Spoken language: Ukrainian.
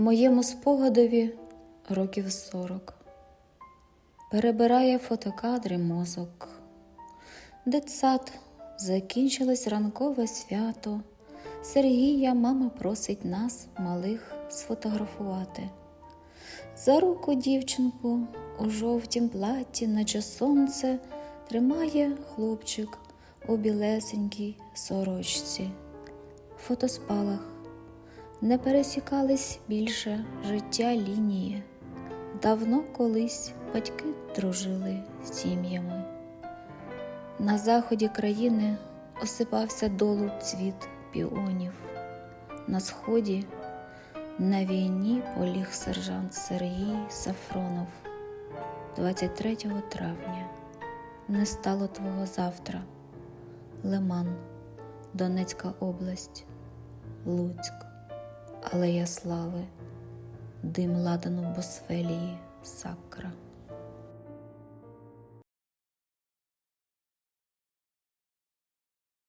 Моєму спогадові років сорок. Перебирає фотокадри мозок. Дитсад закінчилось ранкове свято. Сергія мама просить нас, малих, сфотографувати. За руку дівчинку у жовтім платі, наче сонце, тримає хлопчик у білесенькій сорочці. Фотоспалах не пересікались більше життя лінії. Давно колись батьки дружили з сім'ями. На заході країни осипався долу цвіт піонів. На сході на війні поліг сержант Сергій Сафронов. 23 травня не стало твого завтра. Лиман, Донецька область, Луцьк, Алея Слави, дим ладану Босфелії, Сакра.